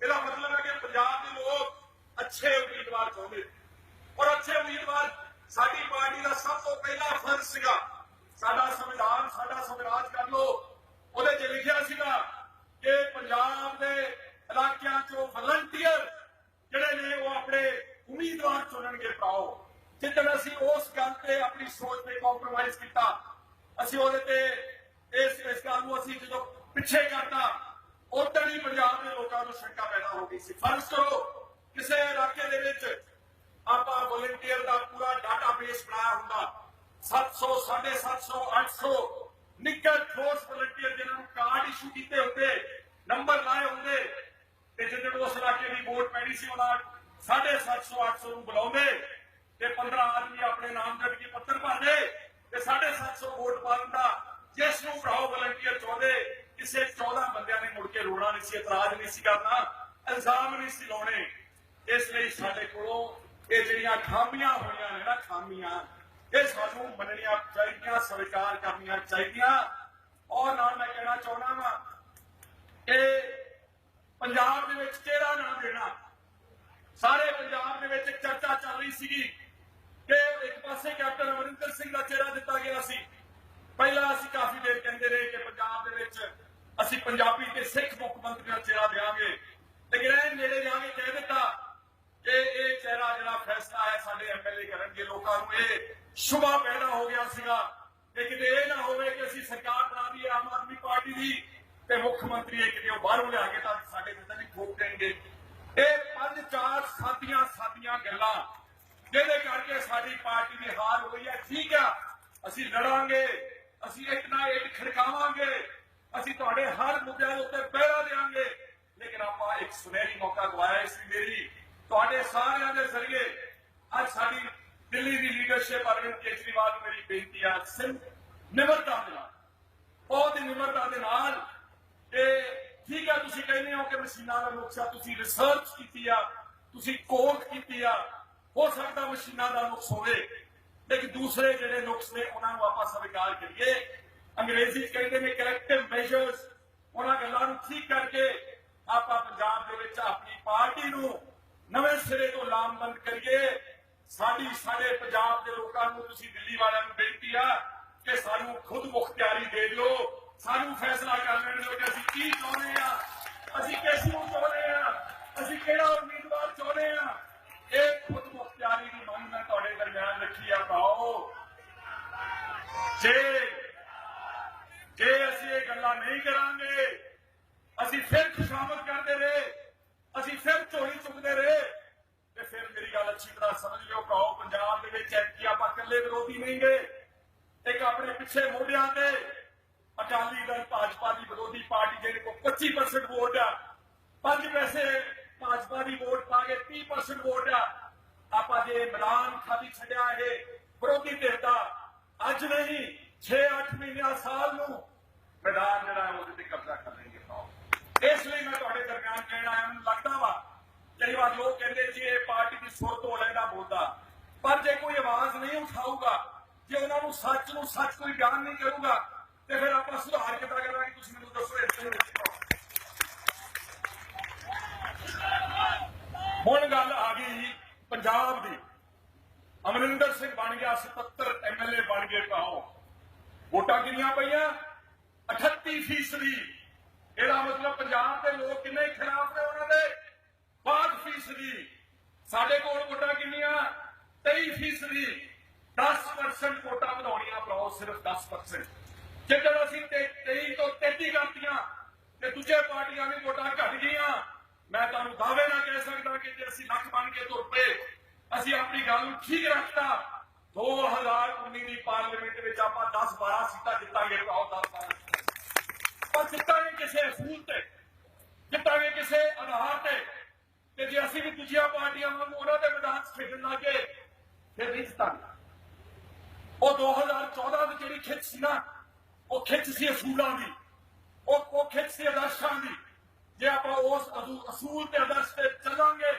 ਇਹਦਾ ਮਤਲਬ ਹੈ ਕਿ ਪੰਜਾਬ ਦੇ ਲੋਕ ਅੱਛੇ ਉਮੀਦਵਾਰ ਚਾਹੁੰਦੇ ਔਰ ਅੱਛੇ ਉਮੀਦਵਾਰ ਸਾਡੀ ਪਾਰਟੀ ਦਾ ਸਭ ਤੋਂ ਪਹਿਲਾ ਫਰਜ਼ ਸੀਗਾ, ਸਾਡਾ ਸੰਵਿਧਾਨ, ਸਾਡਾ ਸਵਰਾਜ ਕਰ ਲੋ ਉਹਦੇ 'ਚ ਲਿਖਿਆ ਸੀਗਾ ਕਿ ਪੰਜਾਬ ਦੇ ਇਲਾਕਿਆਂ 'ਚੋਂ ਵਲੰਟੀਅਰ ਜਿਹੜੇ ਨੇ ਉਹ ਆਪਣੇ ਉਮੀਦਵਾਰ ਚੁਣਨਗੇ ਭਰਾਓ। ਜਿੱਦਣ ਅਸੀਂ ਉਸ ਗੱਲ ਤੇ ਆਪਣੀ ਸੋਚ ਤੇ ਕੰਪਰੋਮਾਈਜ਼ ਕੀਤਾ, ਅਸੀਂ ਉਹਦੇ ਤੇ ਇਸ ਇਸ ਗੱਲ ਨੂੰ ਅਸੀਂ ਜਦੋਂ ਪਿੱਛੇ ਕਰਤਾ ਉਦੋਂ ਹੀ ਪੰਜਾਬ ਦੇ ਲੋਕਾਂ ਨੂੰ ਸ਼ੰਕਾ ਪੈਦਾ ਹੋ ਗਈ ਸੀ। ਫਰਜ਼ ਕਰੋ ਕਿਸੇ ਇਲਾਕੇ ਦੇ ਵਿੱਚ ਆਪਾਂ ਵਲੰਟੀਅਰ ਦਾ ਪੂਰਾ ਡਾਟਾਬੇਸ ਬਣਾਇਆ ਹੁੰਦਾ। 700 750 800 ਨਿੱਕਰ ਠੋਸ ਵਲੰਟੀਅਰ ਜਿਨ੍ਹਾਂ ਨੂੰ ਕਾਰਡ ਇਸ਼ੂ ਕੀਤੇ ਹੁੰਦੇ ਨੰਬਰ ਲਾਏ ਹੁੰਦੇ, ਤੇ ਜਦੋਂ ਉਸ ਇਲਾਕੇ ਦੀ ਵੋਟ ਪੈਣੀ ਸੀ ਉਹਨਾਂ 750 800 ਨੂੰ ਬੁਲਾਉਂਦੇ, ਤੇ 15 ਆਦਮੀ ਆਪਣੇ ਨਾਮ ਦਰਜ ਪੱਤਰ ਭਰਦੇ, ਤੇ 750 ਵੋਟ ਪਾ ਜਿਸ ਨੂੰ ਭਰਾਓ ਵਲੰਟੀਅਰ ਚਾਹੁੰਦੇ, ਕਿਸੇ 14 ਬੰਦਿਆਂ ਨੇ ਮੁੜ ਕੇ ਰੋਣਾ ਨਹੀਂ ਸੀ, ਇਤਰਾਜ਼ ਨਹੀਂ ਸੀ ਕਰਨਾ, ਇਲਜ਼ਾਮ ਨਹੀਂ ਸੀ ਲਾਉਣੇ। ਇਸ ਲਈ ਸਾਡੇ ਕੋਲੋਂ ਇਹ ਜਿਹੜੀਆਂ ਖਾਮੀਆਂ ਹੋਈਆਂ ਨੇ ਨਾ ਖਾਮੀਆਂ, ਇਹ ਸਾਨੂੰ ਮੰਨਣੀਆਂ ਚਾਹੀਦੀਆਂ, ਸਵੀਕਾਰ ਕਰਨੀਆਂ ਚਾਹੀਦੀਆਂ। ਔਰ ਨਾਲ ਮੈਂ ਕਹਿਣਾ ਚਾਹੁੰਦਾ ਵਾਂ ਕਿ ਪੰਜਾਬ ਦੇ ਵਿੱਚ ਚਿਹਰਾ ਨਾ ਦੇਣਾ? ਸਾਰੇ ਪੰਜਾਬ ਦੇ ਵਿੱਚ ਇੱਕ ਚਰਚਾ ਚੱਲ ਰਹੀ ਸੀਗੀ ਕਿ ਇੱਕ ਪਾਸੇ ਕੈਪਟਨ ਅਮਰਿੰਦਰ ਸਿੰਘ ਦਾ ਚਿਹਰਾ ਦਿੱਤਾ ਗਿਆ ਸੀ। ਪਹਿਲਾਂ ਅਸੀਂ ਕਾਫੀ ਦੇਰ ਕਹਿੰਦੇ ਰਹੇ ਕਿ ਪੰਜਾਬ ਦੇ ਵਿੱਚ ਅਸੀਂ ਪੰਜਾਬੀ ਤੇ ਸਿੱਖ ਮੁੱਖ ਮੰਤਰੀ ਦਾ ਚਿਹਰਾ ਦੇਵਾਂਗੇ ਲੇਕਿਨ ਇਹ ਨੇੜੇ ਜਾ ਕੇ ਕਹਿ ਦਿੱਤਾ ਇਹ ਇਹ ਚਿਹਰਾ ਜਿਹੜਾ ਫੈਸਲਾ ਹੈ ਸਾਡੇ ਐਮਐਲਏ ਕਰਨਗੇ ਲੋਕਾਂ ਨੂੰ, ਇਹ ਸ਼ੁਭਾ ਪੈਦਾ ਹੋ ਗਿਆ ਸੀਗਾ। ਕਿ ਕਿਤੇ ਇਹ ਨਾ ਹੋਵੇ ਕਿ ਅਸੀਂ ਸਰਕਾਰ ਬਣਾ ਦਈਏ ਆਮ ਆਦਮੀ ਪਾਰਟੀ ਦੀ, ਤੇ ਮੁੱਖ ਮੰਤਰੀ ਇਹ ਕਿਤੇ ਬਾਹਰੋਂ ਲਿਆ ਕੇ ਤਾਂ ਸਾਡੇ ਤੇ ਤਾਂ ਨਹੀਂ ਠੋਕ ਦੇਣਗੇ। ਇਹ ਪੰਜ ਚਾਰ ਸਾਦੀਆਂ ਸਾਦੀਆਂ ਗੱਲਾਂ, ਜਿਹਦੇ ਕਰਕੇ ਸਾਡੀ ਪਾਰਟੀ ਦੀ ਹਾਰ ਹੋਈ ਹੈ। ਠੀਕ ਆ, ਅਸੀਂ ਲੜਾਂਗੇ, ਅਸੀਂ ਇੱਕ ਨਾ ਇੱਕ ਖੜਕਾਵਾਂਗੇ, ਅਸੀਂ ਤੁਹਾਡੇ ਹਰ ਮੁੱਦਿਆਂ ਦੇ ਉੱਤੇ ਪਹਿਰਾ ਦੇਵਾਂਗੇ ਲੇਕਿਨ ਆਪਾਂ ਇੱਕ ਸੁਨਹਿਰੀ ਮੌਕਾ ਗਵਾਇਆ ਇਸ ਲਈ ਮੇਰੀ ਤੁਹਾਡੇ ਸਾਰਿਆਂ ਦੇ ਜ਼ਰੀਏ ਅੱਜ ਸਾਡੀ ਦਿੱਲੀ ਦੀ ਲੀਡਰਸ਼ਿਪ ਅਰਵਿੰਦ ਕੇਜਰੀਵਾਲ ਨੂੰ ਮੇਰੀ ਬੇਨਤੀ ਆ ਸਿਰਫ ਨਿਮਰਤਾ ਦੇ ਨਾਲ, ਬਹੁਤ ਹੀ ਨਿਮਰਤਾ ਦੇ ਨਾਲ ਕਿ ਠੀਕ ਹੈ ਤੁਸੀਂ ਕਹਿੰਦੇ ਹੋ ਕਿ ਮਸ਼ੀਨਾਂ ਦਾ ਨੁਕਸਾ ਤੁਸੀਂ ਰਿਸਰਚ ਕੀਤੀ ਆ, ਤੁਸੀਂ ਕੋਰਟ ਕੀਤੀ ਆ, ਹੋ ਸਕਦਾ ਮਸ਼ੀਨਾਂ ਦਾ ਨੁਕਸ ਹੋਵੇ, ਲੇਕਿਨ ਦੂਸਰੇ ਜਿਹੜੇ ਨੁਕਸ ਨੇ, ਉਹਨਾਂ ਨੂੰ ਆਪਾਂ ਸਵੀਕਾਰ ਕਰੀਏ। ਅੰਗਰੇਜ਼ੀ 'ਚ ਕਹਿੰਦੇ ਨੇ ਕਰੈਕਟਿਵ ਮੈਜਰਸ ਉਹਨਾਂ ਗੱਲਾਂ ਨੂੰ ਠੀਕ ਕਰਕੇ ਆਪਾਂ ਪੰਜਾਬ ਦੇ ਵਿੱਚ ਆਪਣੀ ਪਾਰਟੀ ਨੂੰ ਨਵੇਂ ਸਿਰੇ ਤੋਂ ਲਾਮਬੰਦ ਕਰੀਏ। ਸਾਡੀ, ਸਾਡੇ ਪੰਜਾਬ ਦੇ ਲੋਕਾਂ ਨੂੰ ਤੁਸੀਂ ਦਿੱਲੀ ਵਾਲਿਆਂ ਨੂੰ ਬੇਨਤੀ ਆ ਕਿ ਸਾਨੂੰ ਖੁਦ ਮੁਖਤਿਆਰੀ ਦੇ ਦਿਓ। ਸਾਨੂੰ ਫੈਸਲਾ ਕਰ ਲੈਣ ਦਿਓ ਕਿ ਅਸੀਂ ਕੀ ਚਾਹੁੰਦੇ ਆ? ਅਸੀਂ ਕਿਸ ਨੂੰ ਚਾਹੁੰਦੇ ਆ? ਅਸੀਂ ਕਿਹੜਾ ਉਮੀਦਵਾਰ ਚਾਹੁੰਦੇ ਆ? ਇਹ ਖੁਦ ਮੁਖਤਿਆਰੀ ਦੀ ਮੰਗ ਮੈਂ ਤੁਹਾਡੇ ਦਰਮਿਆਨ ਰੱਖੀ ਆ ਭਾਓ ਜੇ ਜੇ ਅਸੀਂ ਇਹ ਗੱਲਾਂ ਨਹੀਂ ਕਰਾਂਗੇ, ਅਸੀਂ ਫਿਰ ਖੁਸ਼ਾਮਦ ਕਰਦੇ ਰਹੇ। ਅਸੀਂ ਫਿਰ ਝੋਲੀ ਚੁੱਕਦੇ ਰਹੇ। ਤੇ ਫਿਰ ਮੇਰੀ ਗੱਲ ਅੱਛੀ ਤਰ੍ਹਾਂ ਸਮਝ ਲਿਓ ਭਰਾਓ, ਪੰਜਾਬ ਦੇ ਵਿੱਚ ਐਤਕੀ ਆਪਾਂ ਇਕੱਲੇ ਵਿਰੋਧੀ ਨਹੀਂ ਗਏ। ਇੱਕ ਆਪਣੇ ਪਿੱਛੇ ਮੋਢਿਆਂ ਤੇ ਅਕਾਲੀ ਦਲ, ਭਾਜਪਾ ਦੀ ਵਿਰੋਧੀ ਪਾਰਟੀ ਜਿਹਦੇ ਕੋਲ 25% ਵੋਟ ਆ। ਪੰਜ ਪੈਸੇ ਭਾਜਪਾ ਦੀ ਵੋਟ ਪਾ ਕੇ 30% ਵੋਟ ਆ। ਆਪਾਂ ਜੇ ਮੈਦਾਨ ਖਾਲੀ ਛੱਡਿਆ ਇਹ ਵਿਰੋਧੀ ਧਿਰ ਦਾ, ਅੱਜ ਨਹੀਂ 6-8 ਮਹੀਨਿਆਂ ਸਾਲ ਨੂੰ ਮੈਦਾਨ ਜਿਹੜਾ ਉਹਦੇ ਤੇ ਕਬਜ਼ਾ ਕਰ ਲੈਣਗੇ ਇਸ ਲਈ ਮੈਂ ਤੁਹਾਡੇ ਦਰਮਿਆਨ ਕਹਿਣ ਆਇਆ, ਮੈਨੂੰ ਲੱਗਦਾ ਵਾ, ਕਈ ਵਾਰ ਲੋਕ ਕਹਿੰਦੇ ਜੀ, ਇਹ ਪਾਰਟੀ ਦੀ ਸੁਰ ਤੋਂ ਲੈਂਦਾ ਬੋਲਦਾ। ਪਰ ਜੇ ਕੋਈ ਆਵਾਜ਼ ਨਹੀਂ ਉਠਾਊਗਾ, ਜੇ ਉਹਨਾਂ ਨੂੰ ਸੱਚ ਨੂੰ ਸੱਚ ਕੋਈ ਬਿਆਨ ਨਹੀਂ ਕਰੂਗਾ, ਤੇ ਫਿਰ ਆਪਾਂ ਸੁਧਾਰ ਕਿੱਦਾਂ ਕਰਾਂਗੇ? ਤੁਸੀਂ ਮੈਨੂੰ ਦੱਸੋ, ਇਸ ਦੇ ਵਿੱਚ ਹੁਣ ਗੱਲ ਆ ਗਈ ਪੰਜਾਬ ਦੀ। ਅਮਰਿੰਦਰ ਸਿੰਘ ਬਣ ਗਿਆ 77 ਐਮਐਲਏ ਬਣ ਗਏ ਕਹੋ ਵੋਟਾਂ ਕਿੰਨੀਆਂ ਪਈਆਂ? 38 ਫੀਸਦੀ। ਇਹਦਾ ਮਤਲਬ ਪੰਜਾਬ ਦੇ ਲੋਕ ਕਿੰਨੇ ਖਿਲਾਫ ਨੇ ਉਹਨਾਂ ਦੇ? 5 ਫੀਸਦੀ। ਸਾਡੇ ਕੋਲ ਵੋਟਾਂ ਕਿੰਨੀਆਂ? 23 ਫੀਸਦੀ। 10% ਵੋਟਾਂ ਵਧਾਉਣੀਆਂ ਭਰਾਓ ਸਿਰਫ 10% ਜੇਕਰ ਅਸੀਂ 23 ਤੋਂ 33 ਕਰਤੀਆਂ, ਤੇ ਦੂਜੇ ਪਾਰਟੀਆਂ ਦੀ ਵੋਟਾਂ ਘਟ ਗਈਆਂ, ਮੈਂ ਤੁਹਾਨੂੰ ਦਾਅਵੇ ਨਾਲ ਕਹਿ ਸਕਦਾ ਕਿ ਜੇ ਅਸੀਂ ਲੱਖ ਬਣ ਕੇ ਤੁਰ ਪਏ, ਅਸੀਂ ਆਪਣੀ ਗੱਲ ਨੂੰ ਠੀਕ ਰੱਖਤਾ। 2019 ਦੀ ਪਾਰਲੀਮੈਂਟ ਵਿੱਚ ਆਪਾਂ 10 12 ਸੀਟਾਂ ਜਿੱਤਾਂਗੇ ਭਰਾਓ 10 12 ਪਰ ਕਿਸੇ ਅਸੂਲ ਤੇ ਜਿੱਤਾਂਗੇ ਕਿਸੇ ਆਧਾਰ ਤੇ ਕਿ ਜੇ ਅਸੀਂ ਵੀ ਦੂਜੀਆਂ ਪਾਰਟੀਆਂ ਵਾਂਗ ਉਹਨਾਂ ਦੇ ਮੈਦਾਨ 'ਚ ਖੇਡਣ ਲੱਗੇ ਫਿਰ ਨਹੀਂ ਜਿੱਤਾਂਗੇ। ਉਹ 2014 ਦੀ ਜਿਹੜੀ ਖਿੱਚ ਸੀ ਨਾ, ਉਹ ਖਿੱਚ ਸੀ ਅਸੂਲਾਂ ਦੀ, ਉਹ ਉਹ ਖਿੱਚ ਸੀ ਆਦਰਸ਼ਾਂ ਦੀ। ਜੇ ਆਪਾਂ ਉਸ ਅਸੂਲ ਤੇ ਆਦਰਸ਼ ਤੇ ਚੱਲਾਂਗੇ,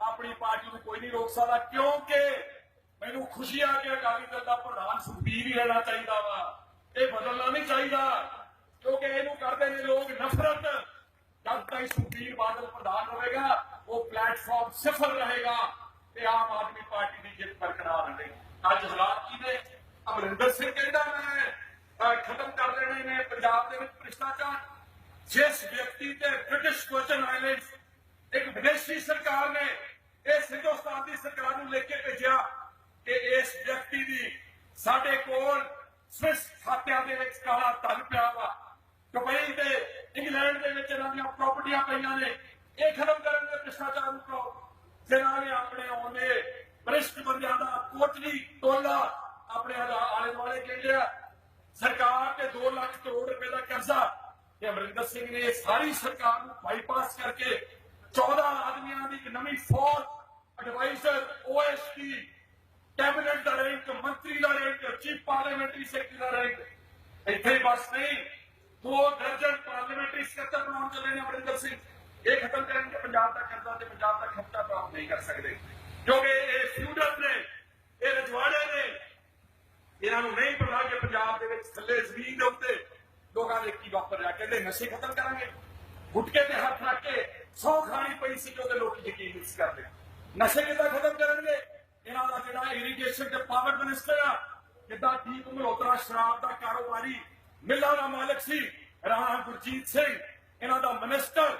ਆਪਣੀ ਪਾਰਟੀ ਨੂੰ ਕੋਈ ਨਹੀਂ ਰੋਕ ਸਕਦਾ, ਕਿਉਂਕਿ ਮੈਨੂੰ ਖੁਸ਼ੀ ਆ ਕਿ ਅਕਾਲੀ ਦਲ ਦਾ ਪ੍ਰਧਾਨ ਸੁਖਬੀਰ ਹੀ ਰਹਿਣਾ ਚਾਹੀਦਾ ਵਾ। ਇਹ ਬਦਲਣਾ ਨਹੀਂ ਚਾਹੀਦਾ। ਕਿਉਂਕਿ ਇਹਨੂੰ ਕਰਦੇ ਨੇ ਲੋਕ ਨਫ਼ਰਤ। ਜਦ ਤੱਕ ਸੁਖਬੀਰ ਬਾਦਲ ਪ੍ਰਧਾਨ ਹੋਵੇਗਾ, ਉਹ ਪਲੇਟਫਾਰਮ ਸਿਫਰ ਰਹੇਗਾ ਤੇ ਆਮ ਆਦਮੀ ਪਾਰਟੀ ਦੀ ਜਿੱਤ ਬਰਕਰਾਰ ਰਹੇਗੀ। ਅੱਜ ਹਾਲਾਤ ਕੀ ਨੇ? ਅਮਰਿੰਦਰ ਸਿੰਘ ਕਹਿੰਦਾ ਮੈਂ ਖਤਮ ਕਰ ਦੇਣੇ ਨੇ ਪੰਜਾਬ ਦੇ ਵਿੱਚ ਭ੍ਰਿਸ਼ਟਾਚਾਰ। ਜਿਸ ਵਿਅਕਤੀ ਤੇ ਬ੍ਰਿਟਿਸ਼ ਕੁਐਸਚਨ ਆਇਲੈਂਡਸ ਇੱਕ ਵਿਦੇਸ਼ੀ ਸਰਕਾਰ ਨੇ ਇਸ ਹਿੰਦੁਸਤਾਨ ਦੀ ਸਰਕਾਰ ਨੂੰ ਲੈ ਕੇ ਭੇਜਿਆ ਕਿ ਇਸ ਵਿਅਕਤੀ ਦੀ ਸਾਡੇ ਕੋਲ ਸਵਿਸ ਖਾਤਿਆਂ ਦੇ ਵਿੱਚ ਕਾਲਾ ਧਨ ਪਿਆ ਵਾ। ਦੁਬਈ ਤੇ ਇੰਗਲੈਂਡ ਦੇ ਵਿੱਚ ਇਹਨਾਂ ਦੀਆਂ ਪ੍ਰਾਪਰਟੀਆਂ ਪਈਆਂ ਨੇ। ਇਹ ਖਤਮ ਕਰਨ ਦੇ ਭ੍ਰਿਸ਼ਟਾਚਾਰ ਨੂੰ ਕਰੋ ਜਿਨ੍ਹਾਂ ਨੇ ਆਪਣੇ ਆਉਂਦੇ ਭ੍ਰਿਸ਼ਟ ਬੰਦਿਆਂ ਦਾ ਕੋਟਲੀ ਟੋਲਾ ਆਪਣੇ ਆਲੇ ਦੁਆਲੇ ਕਹਿੰਦੇ ਸਰਕਾਰ ਤੇ 2 ਲੱਖ ਕਰੋੜ ਰੁਪਏ ਦਾ ਕਰਜ਼ਾ। ਤੇ ਅਮਰਿੰਦਰ ਸਿੰਘ ਨੇ ਇਹ ਸਾਰੀ ਸਰਕਾਰ ਨੂੰ ਬਾਈਪਾਸ ਕਰਕੇ 14 ਆਦਮੀਆਂ ਦੀ ਇੱਕ ਨਵੀਂ ਫੌਜ ਐਡਵਾਈਜ਼ਰ ਓਐਸਟੀ ਕੈਬਨਿਟ ਦਾ ਰੈਂਕ ਮੰਤਰੀ ਦਾ ਰੈਂਕ ਚੀਫ ਪਾਰਲੀਮੈਂਟਰੀ ਸੈਕਟਰੀ ਦਾ ਰੈਂਕ ਇੱਥੇ ਬਸ ਨਹੀਂ। ਦੋ ਦਰਜਨ ਪਾਰਲੀਮੈਂਟਰੀ ਸਕੱਤਰ ਬਣਾਉਣ ਚੱਲੇ ਨੇ ਅਮਰਿੰਦਰ ਸਿੰਘ। ਇਹ ਖਤਮ ਕਰਨਗੇ, ਪੰਜਾਬ ਦਾ ਕਰਜ਼ਾ ਤੇ ਪੰਜਾਬ ਦਾ ਖਪਤਾ ਪ੍ਰਾਪਤ ਨਹੀਂ ਕਰ ਸਕਦੇ। ਕਿਉਂਕਿ ਇਹ ਫਿਊਡਲ ਨੇ, ਇਹ ਰਜਵਾੜੇ ਨੇ। ਇਹਨਾਂ ਨੂੰ ਨਹੀਂ ਪਤਾ ਕਿ ਪੰਜਾਬ ਦੇ ਵਿੱਚ ਥੱਲੇ ਜ਼ਮੀਨ ਦੇ ਉੱਤੇ ਲੋਕਾਂ ਦੇ ਕੀ ਵਾਪਰ ਰਿਹਾ। ਕਹਿੰਦੇ ਨਸ਼ੇ ਖਤਮ ਕਰਾਂਗੇ। ਗੁਟਕੇ ਤੇ ਹੱਥ ਰੱਖ ਕੇ ਸੌ ਖਾਣੀ ਪਈ ਸੀ ਕਿ ਉਹਦੇ ਲੋਕ ਯਕੀਨ ਨਹੀਂ ਕਰਦੇ। ਨਸ਼ੇ ਕਿੱਦਾਂ ਖਤਮ ਕਰਨਗੇ? ਇਹਨਾਂ ਦਾ ਜਿਹੜਾ ਇਰੀਗੇਸ਼ਨ ਤੇ ਪਾਵਰ ਮਿਨਿਸਟਰ ਆ, ਕਿੱਦਾਂ ਦੀਪ ਮਲਹੋਤਰਾ ਸ਼ਰਾਬ ਦਾ ਕਾਰੋਬਾਰੀ ਮਿੱਲਾਂ ਦਾ ਮਾਲਕ ਸੀ, ਰਾਣਾ ਗੁਰਜੀਤ ਸਿੰਘ, ਇਹਨਾਂ ਦਾ ਮਿਨਿਸਟਰ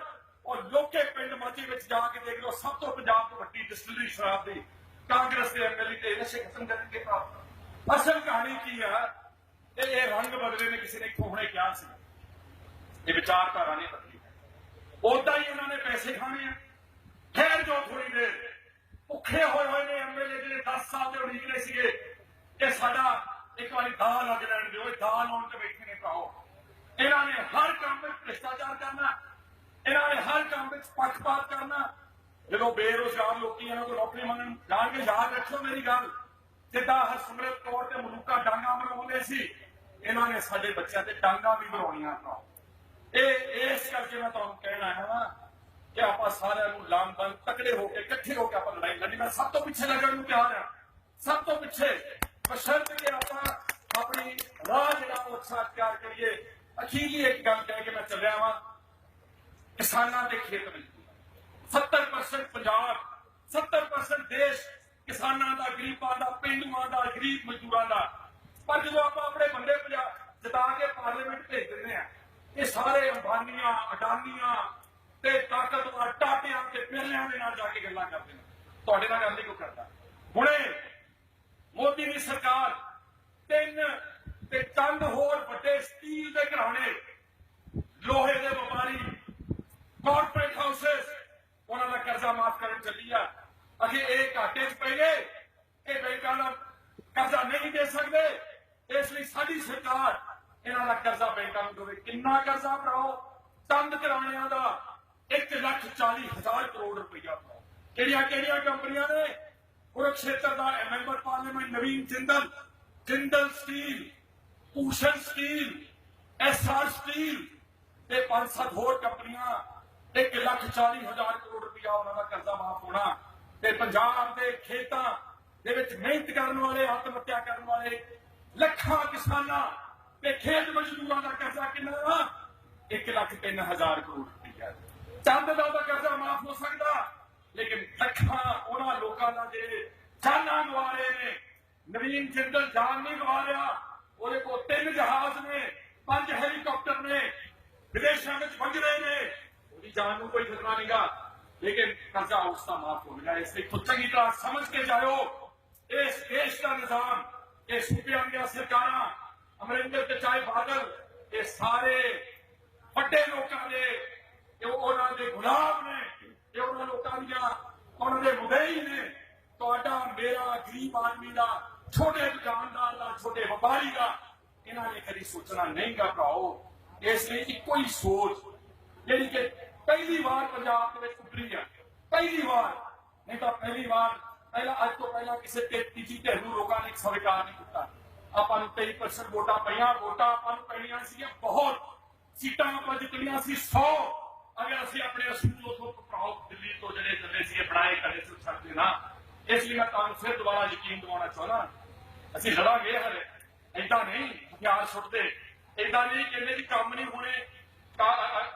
ਔਰ ਲੋਕੇ ਪਿੰਡ ਮਾਝੇ ਵਿੱਚ ਜਾ ਕੇ ਦੇਖ ਲਓ, ਸਭ ਤੋਂ ਪੰਜਾਬ ਤੋਂ ਵੱਡੀ ਡਿਸਟਿਲਰੀ ਸ਼ਰਾਬ ਦੀ ਕਾਂਗਰਸ ਦੇ ਐਮਐਲਏ ਤੇ ਨਸ਼ੇ ਖਤਮ ਕਰਨਗੇ ਪ੍ਰਾਪਤ ਅਸਲ ਕਹਾਣੀ ਕੀ ਆ ਇਹ ਇਹ ਰੰਗ ਬਦਲੇ ਨੇ ਕਿਸੇ ਨੇ ਇੱਥੋਂ ਹੁਣੇ ਕਿਹਾ ਸੀ। ਇਹ ਵਿਚਾਰਧਾਰਾ ਨਹੀਂ ਬਦਲੀ ਉਦਾਂ ਹੀ ਇਹਨਾਂ ਨੇ ਪੈਸੇ ਖਾਣੇ ਆ। ਖੈਰ ਜੋ ਥੋੜੀ ਦੇਰ। ਭੁੱਖੇ ਹੋਏ ਹੋਏ ਨੇ ਐਮਐਲਏ ਜਿਹੜੇ 10 ਸਾਲ ਦੇ ਉਡੀਕ ਰਹੇ ਸੀਗੇ ਕਿ ਸਾਡਾ ਇੱਕ ਵਾਰੀ ਦਾਲ ਲੱਗ ਲੈਣ ਦਿਓ, ਇਹ ਦਾਲ ਆਉਣ ਤੇ ਬੈਠੇ ਨੇ ਇਹਨਾਂ ਨੇ ਹਰ ਭ੍ਰਿਸ਼ਟਾਚਾਰ ਕਰਨਾ, ਇਹਨਾਂ ਨੇ ਹਰ ਕੰਮ ਵਿੱਚ ਪੱਖਪਾਤ ਕਰਨਾ। ਜਦੋਂ ਬੇਰੋਜ਼ਗਾਰ ਲੋਕੀ ਇਹਨਾਂ ਕੋਲ ਨੌਕਰੀ ਮੰਗਣ ਜਾਣਗੇ, ਯਾਦ ਰੱਖੋ ਮੇਰੀ ਗੱਲ, ਜਿੱਦਾਂ ਹਰਸਿਮਰਤ ਕੌਰ ਤੇ ਮਲੂਕਾ ਡਾਂਗਾ ਮਰਾਉਂਦੇ ਸੀ, ਇਹਨਾਂ ਨੇ ਸਾਡੇ ਬੱਚਿਆਂ ਤੇ ਡਾਂਗਾ ਵੀ ਮਰਾਉਣੀਆਂ ਤਾਂ। ਇਹ, ਇਸ ਕਰਕੇ ਮੈਂ ਤੁਹਾਨੂੰ ਕਹਿਣਾ ਹੈ ਨਾ ਕਿ ਆਪਾਂ ਸਾਰਿਆਂ ਨੂੰ ਲਾਮਬੰਦ, ਤਕੜੇ ਹੋ ਕੇ, ਇਕੱਠੇ ਹੋ ਕੇ ਆਪਾਂ ਲੜਾਈ ਲੜਨੀ। ਮੈਂ ਸਭ ਤੋਂ ਪਿੱਛੇ ਲੱਗਣ ਨੂੰ ਤਿਆਰ ਹਾਂ। ਸਭ ਤੋਂ ਪਿੱਛੇ, ਬਸ਼ਰਤ ਕਿ ਆਪਾਂ ਆਪਣੀ ਰਾਹ ਜਿਹੜਾ ਉਹ ਸਾਥਕਾਰ ਕਰੀਏ। ਅਖੀਰੀ ਇੱਕ ਗੱਲ ਕਹਿ ਕੇ ਮੈਂ ਚੱਲਿਆ ਵਾਂ। ਕਿਸਾਨਾਂ ਦੇ ਖੇਤ ਵਿੱਚ। 70% ਪੰਜਾਬ 70% ਦੇਸ਼ ਕਿਸਾਨਾਂ ਦਾ, ਗਰੀਬਾਂ ਦਾ, ਪਿੰਡੂਆਂ ਦਾ, ਗਰੀਬ ਮਜ਼ਦੂਰਾਂ ਦਾ। ਪਰ ਜਦੋਂ ਆਪਾਂ ਆਪਣੇ ਬੰਦੇ ਪੰਜਾਬ ਜਿਤਾ ਕੇ ਪਾਰਲੀਮੈਂਟ ਭੇਜ ਦਿੰਦੇ ਆ ਇਹ ਸਾਰੇ ਅੰਬਾਨੀਆਂ, ਅਡਾਨੀਆਂ ਤੇ ਤਾਕਤਵਰ ਟਾਟਿਆਂ ਤੇ ਪਿਰਲਿਆਂ ਦੇ ਨਾਲ ਜਾ ਕੇ ਗੱਲਾਂ ਕਰਦੇ ਨੇ। ਤੁਹਾਡੇ ਨਾਲ ਗੱਲ ਨਹੀਂ ਕੋਈ ਕਰਦਾ। ਹੁਣੇ ਮੋਦੀ ਦੀ ਸਰਕਾਰ ਤਿੰਨ ਤੇ ਚੰਦ ਹੋਰ ਵੱਡੇ ਸਟੀਲ ਦੇ ਘਰਾਣੇ। ਲੋਹੇ ਦੇ ਵਪਾਰੀ ਕਾਰਪੋਰੇਟ ਹਾਊਸਸ ਉਹਨਾਂ ਦਾ ਕਰਜ਼ਾ ਮਾਫ ਕਰਨ ਚੱਲੀ ਆ। ਅਜੇ ਇਹ ਘਾਟੇ 'ਚ ਪੈ ਗਏ ਇਹ ਬੈਂਕਾਂ ਦਾ ਕਰਜ਼ਾ ਨਹੀਂ ਦੇ ਸਕਦੇ। ਇਸ ਲਈ ਸਾਡੀ ਸਰਕਾਰ ਇਹਨਾਂ ਦਾ ਕਰਜ਼ਾ ਬੈਂਕਾਂ ਨੂੰ ਦੇਵੇ। ਕਿੰਨਾ ਕਰਜ਼ਾ ਭਰਾਓ? ਚੰਦ ਘਰਾਣਿਆਂ ਦਾ 1 ਲੱਖ 40 ਹਜ਼ਾਰ ਕਰੋੜ ਰੁਪਈਆ ਭਰਾਓ। ਕਿਹੜੀਆਂ ਕਿਹੜੀਆਂ ਕੰਪਨੀਆਂ ਨੇ? ਕੁਰਕਸ਼ੇਤਰ ਦਾ member parliament Naveen Jindal Jindal steel Bhushan steel Essar steel ਤੇ ਪੰਜ ਸੱਤ ਹੋਰ ਕੰਪਨੀਆਂ 1 ਲੱਖ 40 ਹਜ਼ਾਰ ਕਰੋੜ ਰੁਪਇਆ ਉਹਨਾਂ ਦਾ ਕਰਜ਼ਾ ਮਾਫ ਹੋਣਾ ਤੇ ਪੰਜਾਬ ਦੇ ਖੇਤਾਂ ਦੇ ਵਿੱਚ ਮਿਹਨਤ ਕਰਨ ਵਾਲੇ ਆਤਮ ਹੱਤਿਆ ਕਰਨ ਵਾਲੇ ਲੱਖਾਂ ਕਿਸਾਨਾਂ ਤੇ ਖੇਤ ਮਜ਼ਦੂਰਾਂ ਦਾ ਕਰਜ਼ਾ ਕਿੰਨਾ ਵਾ? 1 ਲੱਖ 3 ਹਜ਼ਾਰ ਕਰੋੜ ਰੁਪਇਆ। ਚੰਦ ਦਾ ਤਾਂ ਕਰਜ਼ਾ ਮਾਫ ਹੋ ਸਕਦਾ, ਲੇਕਿਨ ਲੱਖਾਂ ਉਹਨਾਂ ਲੋਕਾਂ ਦਾ ਜਿਹੜੇ ਜਾਨਾਂ ਗਵਾ ਨੇ ਨਵੀਨ ਜਿੰਦਲ ਜਾਨ ਨਹੀਂ ਗਵਾ ਰਿਹਾ। ਉਹਦੇ ਕੋਲ ਤਿੰਨ ਜਹਾਜ਼ ਨੇ, ਪੰਜ ਹੈਲੀਕਾਪਟਰ ਨੇ, ਵਿਦੇਸ਼ਾਂ ਵਿੱਚ ਵੰਜ ਰਹੇ ਨੇ। ਉਹਦੀ ਜਾਨ ਨੂੰ ਕੋਈ ਖਤਰਾ ਨਹੀਂਗਾ। ਲੇਕਿਨ ਕਰਜ਼ਾ ਉਸ ਮਾਫ ਹੋ ਗਿਆ। ਇਸ ਲਈ ਚੰਗੀ ਤਰ੍ਹਾਂ ਸਮਝ ਕੇ ਜਾਇਓ। ਇਸ ਦੇਸ਼ ਦਾ ਨਿਜ਼ਾਮ, ਇਹ ਸੂਬਿਆਂ ਦੀਆਂ ਸਰਕਾਰਾਂ, ਅਮਰਿੰਦਰ ਤੇ ਚਾਹੇ ਬਾਦਲ, ਇਹ ਸਾਰੇ ਵੱਡੇ ਲੋਕਾਂ ਦੇ, ਇਹ ਉਹਨਾਂ ਦੇ ਗੁਲਾਮ ਨੇ, ਇਹ ਉਹਨਾਂ ਲੋਕਾਂ ਦੀਆਂ, ਉਹਨਾਂ ਦੇ ਮੁਦਈ ਨੇ। ਤੁਹਾਡਾ, ਮੇਰਾ ਗਰੀਬ ਆਦਮੀ ਦਾ ਛੋਟੇ ਦੁਕਾਨਦਾਰ ਦਾ, ਛੋਟੇ ਵਪਾਰੀ ਦਾ, ਇਹਨਾਂ ਨੇ ਕਦੀ ਸੋਚਣਾ ਨਹੀਂਗਾ ਭਰਾਓ, ਇਸ ਲਈ ਇੱਕੋ ਹੀ ਸੋਚ, ਜਿਹੜੀ ਕਿ ਪਹਿਲੀ ਵਾਰ ਪੰਜਾਬ ਦੇ ਵਿੱਚ ਉੱਭਰੀ ਆ। ਪਹਿਲੀ ਵਾਰ, ਨਹੀਂ ਤਾਂ ਪਹਿਲੀ ਵਾਰ, ਪਹਿਲਾਂ ਅੱਜ ਤੋਂ ਪਹਿਲਾਂ ਕਿਸੇ ਤੇ ਤੀਜੀ ਧਿਰ ਲੋਕਾਂ ਨੇ ਸਵੀਕਾਰ ਨਹੀਂ ਕੀਤਾ। ਆਪਾਂ ਨੂੰ 23% ਵੋਟਾਂ ਪਈਆਂ, ਵੋਟਾਂ ਆਪਾਂ ਨੂੰ ਪੈਣੀਆਂ ਸੀਗੀਆਂ, ਬਹੁਤ ਸੀਟਾਂ ਆਪਾਂ ਜਿੱਤਣੀਆਂ ਸੀ 100 ਅਗਰ ਅਸੀਂ ਆਪਣੇ ਅਸੂਲ ਉਥੋਂ ਭਰਾਓ, ਦਿੱਲੀ ਤੋਂ ਜਿਹੜੇ ਚੱਲੇ ਸੀ ਬਣਾਏ ਕਰੇ ਸੀ ਸਕਦੇ ਨਾ ਇਸ ਲਈ ਮੈਂ ਤੁਹਾਨੂੰ ਫਿਰ ਦੁਬਾਰਾ ਯਕੀਨ ਦਿਵਾਉਣਾ ਚਾਹੁੰਦਾ ਅਸੀਂ ਲੜਾਂਗੇ ਹਲੇ। ਏਦਾਂ ਨਹੀਂ ਹਥਿਆਰ ਸੁੱਟਦੇ। ਏਦਾਂ ਨਹੀਂ ਕਹਿੰਦੇ ਕਿ ਕੰਮ ਨਹੀਂ ਹੋਣੇ।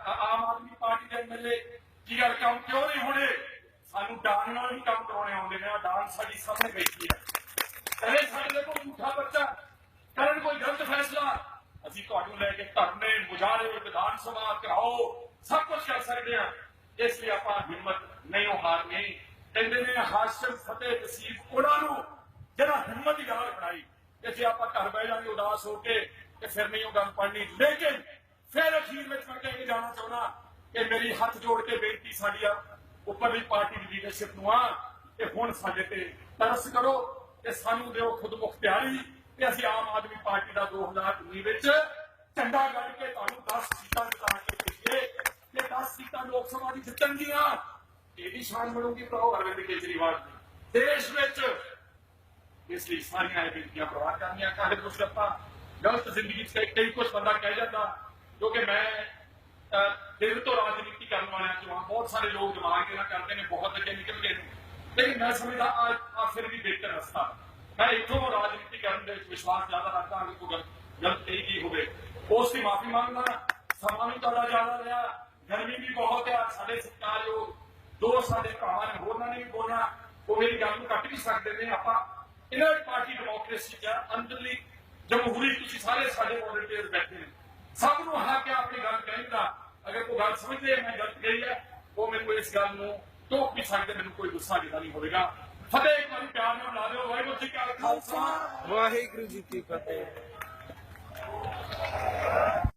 ਆਮ ਆਦਮੀ ਪਾਰਟੀ ਦੇ ਐਮਐਲਏ ਕੀ ਗੱਲ ਕੰਮ ਕਿਉਂ ਨਹੀਂ ਹੋਣੇ? ਸਾਨੂੰ ਡਾਂਗ ਨਾਲ ਹੀ ਕੰਮ ਕਰਾਉਣੇ ਆਉਂਦੇ ਨੇ। ਆ ਡਾਂਗ ਸਾਡੀ ਸਾਹਮਣੇ ਬੈਠੀ ਹੈ ਕਰੇ ਸਾਡੇ ਕੋਲ ਝੂਠਾ ਬੱਚਾ ਕਰਨ ਕੋਈ ਗਲਤ ਫੈਸਲਾ? ਅਸੀਂ ਤੁਹਾਨੂੰ ਲੈ ਕੇ ਧਰਨੇ, ਮੁਜ਼ਾਹਰੇ, ਵਿਧਾਨ ਸਭਾ ਕਰਾਓ। ਸਭ ਕੁਝ ਕਰ ਸਕਦੇ ਹਾਂ। ਇਸ ਲਈ ਆਪਾਂ ਹਿੰਮਤ ਨਹੀਂ ਹਾਰਨੀ। ਕਹਿੰਦੇ ਨੇ ਹਾਸ਼ਮ ਫਤਿਹ ਨਸੀਬ ਉਹਨਾਂ ਨੂੰ ਜਿਹੜਾ ਹਿੰਮਤ ਦੀ ਗੱਲ ਬਣਾਈ, ਕਿ ਜੇ ਆਪਾਂ ਘਰ ਬਹਿ ਜਾਵਾਂਗੇ ਉਦਾਸ ਹੋ ਕੇ ਤੇ ਫਿਰ ਨਹੀਂ ਉਹ ਗੱਲ ਪੜਨੀ ਲੇਕਿਨ ਫਿਰ ਅਖੀਰ ਵਿੱਚ ਮੈਂ ਕਹਿ ਕੇ ਜਾਣਾ ਚਾਹੁੰਦਾ ਕਿ ਮੇਰੀ ਹੱਥ ਜੋੜ ਕੇ ਬੇਨਤੀ ਸਾਡੀ ਆ, ਉੱਪਰਲੀ ਪਾਰਟੀ ਦੀ ਲੀਡਰਸ਼ਿਪ ਨੂੰ ਆ, ਕਿ ਹੁਣ ਸਾਡੇ ਤੇ ਤਰਸ ਕਰੋ ਤੇ ਸਾਨੂੰ ਦਿਓ ਖੁਦ ਮੁਖਤਿਆਰੀ ਤੇ ਅਸੀਂ ਆਮ ਆਦਮੀ ਪਾਰਟੀ ਦਾ 2019 ਵਿੱਚ ਝੰਡਾ ਗੱਡ ਕੇ ਤੁਹਾਨੂੰ 10 ਸੀਟਾਂ ਜਿਤਾ ਕੇ ਭੇਜੀਏ, ਤੇ 10 ਸੀਟਾਂ ਲੋਕ ਸਭਾ ਦੀ ਜਿੱਤਣਗੀਆਂ ਇਹਦੀ ਸ਼ਾਨ ਬਣੂਗੀ ਪ੍ਰਭੂ ਅਰਵਿੰਦ ਕੇਜਰੀਵਾਲ ਦੀ। ਦੇਸ਼ ਵਿੱਚ ਇਸ ਲਈ ਸਾਰੀਆਂ ਇਹ ਬੇਨਤੀਆਂ ਪ੍ਰਵਾਨ ਕਰਨੀਆਂ ਕਾਹਦੇ ਕੁਛ ਆਪਾਂ ਗਲਤ ਜ਼ਿੰਦਗੀ 'ਚ ਕਈ- ਕਈ ਕੁਛ ਬੰਦਾ ਕਹਿ ਜਾਂਦਾ ਜੋ ਕਿ ਮੈਂ ਅਹ, ਦਿਲ ਤੋਂ ਰਾਜਨੀਤੀ ਕਰਨ ਵਾਲਿਆਂ ਚੋਂ ਹਾਂ ਬਹੁਤ ਸਾਰੇ ਲੋਕ ਦਿਮਾਗ ਦੇ ਨਾਲ ਕਰਦੇ ਨੇ ਬਹੁਤ ਅੱਗੇ ਨਿਕਲ ਗਏ ਨੇ ਲੇਕਿਨ ਮੈਂ ਸਮਝਦਾ ਆ ਆ ਫਿਰ ਵੀ ਬਿਹਤਰ ਰਸਤਾ ਮੈਂ ਇੱਥੋਂ ਰਾਜਨੀਤੀ ਕਰਨ ਦੇ ਵਿੱਚ ਵਿਸ਼ਵਾਸ ਜ਼ਿਆਦਾ ਰੱਖਦਾ ਹਾਂ ਕਿ ਕੋਈ ਗਲਤ ਗਲਤ ਕਹੀ ਗਈ ਹੋਵੇ ਉਸ ਦੀ ਮਾਫੀ ਮੰਗਦਾ ਸਮਾਂ ਵੀ ਤੁਹਾਡਾ ਜ਼ਿਆਦਾ ਰਿਹਾ ਗਰਮੀ ਵੀ ਬਹੁਤ ਹੈ ਸਾਡੇ ਸਤਿਕਾਰਯੋਗ ਦੋ ਸਾਡੇ ਭਰਾਵਾਂ ਨੇ ਹੋਰਨਾਂ ਨੇ ਵੀ ਇਨਰ ਪਾਰਟੀ ਡੈਮੋਕ੍ਰੇਸੀ ਚ ਅੰਦਰਲੀ ਜਮਹੂਰੀ ਤੁਸੀਂ ਸਾਰੇ ਸਾਡੇ ਵੋਲੰਟੀਅਰ ਬੈਠੇ ਨੇ। ਸਭ ਨੂੰ ਆ ਕੇ ਆਪਣੀ ਗੱਲ ਕਹਿੰਦਾ ਅਗਰ ਕੋਈ ਗੱਲ ਸਮਝਦੇ ਮੈਂ ਗਲਤ ਕਹੀ ਹੈ ਉਹ ਮੈਨੂੰ ਇਸ ਗੱਲ ਨੂੰ ਟੋਕ ਵੀ ਸਕਦੇ, ਮੈਨੂੰ ਕੋਈ ਗੁੱਸਾ ਜਿਹਾ ਨਹੀਂ ਹੋਵੇਗਾ। ਫਤਿਹ ਇੱਕ ਵਾਰੀ ਪਿਆਰ ਨਾਲ ਲਾ ਦਿਓ, ਵਾਹਿਗੁਰੂ ਜੀ ਕਾ ਖਾਲਸਾ। ਵਾਹਿਗੁਰੂ ਜੀ ਕੀ ਫਤਿਹ।